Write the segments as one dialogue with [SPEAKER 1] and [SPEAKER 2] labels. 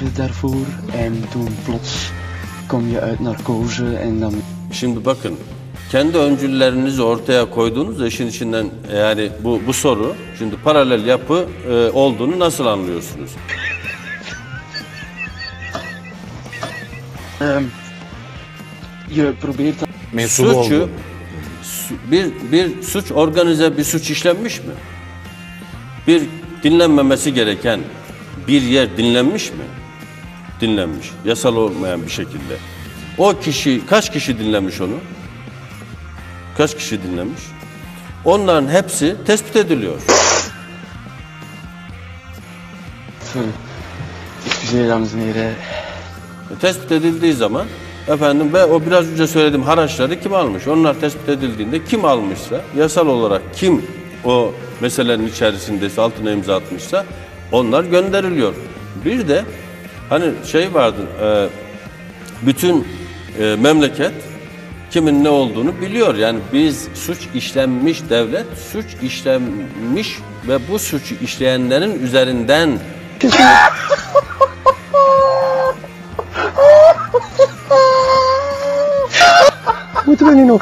[SPEAKER 1] even daarvoor. En toen plots kom je uit narcose en dan
[SPEAKER 2] Şimdi bakın kendi öncüllerinizi ortaya koyduğunuz işin içinden yani bu bu soru şimdi paralel yapı e, olduğunu nasıl anlıyorsunuz?
[SPEAKER 1] ehm, je probeert dan
[SPEAKER 3] Mensubu
[SPEAKER 2] Suçu su- bir bir suç organize bir suç işlenmiş mi? Bir dinlenmemesi gereken bir yer dinlenmiş mi? Dinlenmiş. Yasal olmayan bir şekilde. O kişi kaç kişi dinlemiş onu? Kaç kişi dinlemiş? Onların hepsi tespit ediliyor.
[SPEAKER 1] Excuseer dames en heren.
[SPEAKER 2] Tespit edildiği zaman efendim ve o biraz önce söylediğim haraçları kim almış? Onlar tespit edildiğinde kim almışsa, yasal olarak kim o meselenin içerisindeyse, altına imza atmışsa onlar gönderiliyor. Bir de hani şey vardı, e, bütün e, memleket kimin ne olduğunu biliyor. Yani biz suç işlenmiş devlet, suç işlenmiş ve bu suçu işleyenlerin üzerinden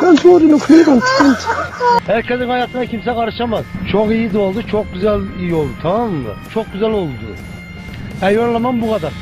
[SPEAKER 4] antwoorden of niet? Want, want
[SPEAKER 5] Herkesin hayatına kimse karışamaz. Çok iyi de oldu, çok güzel iyi oldu tamam mı? Çok güzel oldu. Eyvallah bu kadar.